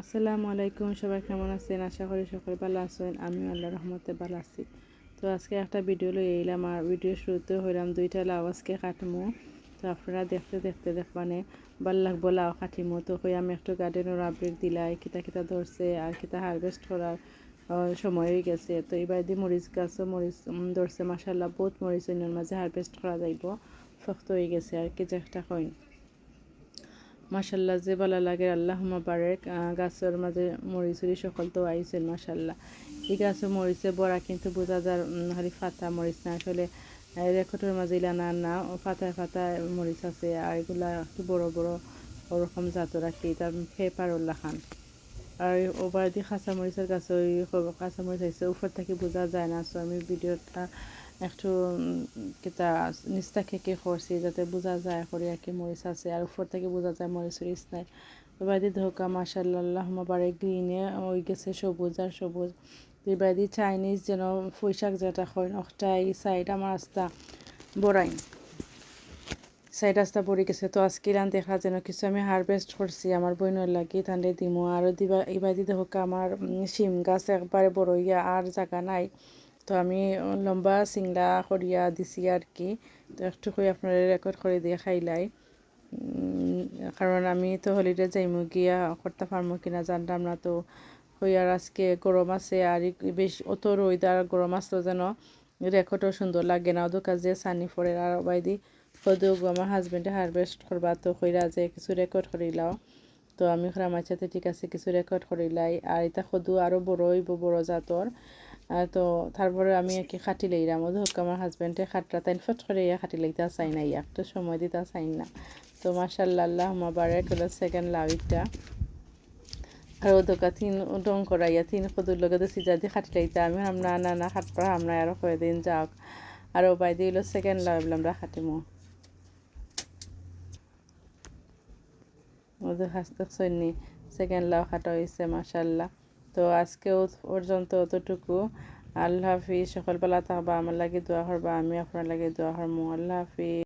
আসসালামু আলাইকুম, সবাই কেমন আছেন? আশা করি সকলে ভালো আছেন। আমি আল্লাহ রহমতে ভালো আছি। তো আজকে একটা ভিডিও লই এলাম আর ভিডিও শুরুতে হইলাম দুইটা লাউ আজকে কাটমু। তো আপনারা দেখতে দেখতে দেখবানে ভালো লাগবো লাউ কাটিমু। তো কই আমি একটু গার্ডেনের আপডেট দিলাই, কিতা কিতা ধরছে আর কিতা হারভেস্ট করার সময় হয়ে গেছে। তো এবার দিয়ে মরিচ গাছও মরিচ ধরছে মাসাল্লাহ বহুত মরিচ অন্যের মাঝে হারভেস্ট করা যাইব। শক্ত হয়ে গেছে আর কি যে একটা কইন মাসাল্লাহ যে ভালো লাগে আল্লাহ বারেক। গাছের মাঝে মরিচুরি সকল তো আইসেন মাসাল্লাহ এই গাছের মরিচে বড়া কিন্তু বোঝা উম, খালি ফাতা মরিচ না। আসলে রেকর্ডের মাঝে ইলা না ফাতায় ফাতায় মরিচ আছে আর এগুলা একটু বড় বড় ওরকম জাতর আর কি। তার পেপারুল্লাহ খান। আর ওবার দিয়ে কাঁচা মরিচের গাছ ওই কাঁচা মরিচ আছে উপর থেকে বোঝা যায় না। সো আমি ভিডিওটা একটু কিতা নিচটা খেকে করছি, যাতে বোঝা যায় করে আর কি মরিচ আছে, আর উপর থেকে বোঝা যায় মরিচ উরিচ নাই। এবার ধোকা মাসাল্লাহ বারে গ্রিনে ওই গেছে সবুজ আর সবুজ। এবার চাইনিজ যেন পোশাক যেটা হয় অকটাই সাইড আমার রাস্তা বড়াই। সাইড রাস্তা পড়ে গেছে, তো আজকে রান দেখা যেন কিছু আমি হারভেস্ট করছি, আমার বইনের লাগি ঠান্ডে দিমু। আরও দিবা এবার দিতে হোক আমার শিম গাছ একবারে বড় ইয়া আর জায়গা নাই। তো আমি লম্বা সিংলা করিয়া দিছি আর কি। তো একটু করে আপনারা রেকর্ড করে দিয়ে খাইলাই কারণ আমি তো হলিডে যাইমু গিয়া করতে পারব কিনা জানতাম না তো। আর আজকে গরম আছে আর বেশ অত রোদ আর গরম আসতো যেন। রেকর্ডও সুন্দর লাগে না ওদের কাজে সানি পড়ে আর বাইদি। সদু আমার হাজবেন্ডে হারভেস্ট করবা তো কইরা যে কিছু রেকর্ড করিলাও তো আমি খরা সাথে ঠিক আছে, কিছু রেকর্ড করিলাই আর এটা সদু আরও বড় হইব, বড় জাতর তো তারপরে আমি আর কি খাটি লইলাম ওদের হোক আমার হাজবেন্ডে খাটরা তাই ফট করে ইয়া খাটি লইতে চাই না, ইয়া একটু সময় দিতে চাই না। তো মাসাল্লাহ আল্লাহ বারে হলো সেকেন্ড লাউইটা আর ও দোকা তিন ডং করাইয়া তিন কদুর লগে তো সিজা দিয়ে খাটি লাইতে আমি আমরা না না খাট পড়া আমরা আরও কয়েকদিন যাওক আর ও বাইদি হইল সেকেন্ড লাউ আমরা খাটিমো ওদের হাস দেখছনি সেকেন্ড লাউ খাটা হয়েছে মাসাল্লাহ তো আজকেও পর্যন্ত অতটুকু। আল্লাহ হাফিজ, সকালবেলা থাকবা আমার লাগে দোয়া করবা, আমি আপনার লাগে দোয়া করব আল্লাহ হাফিজ।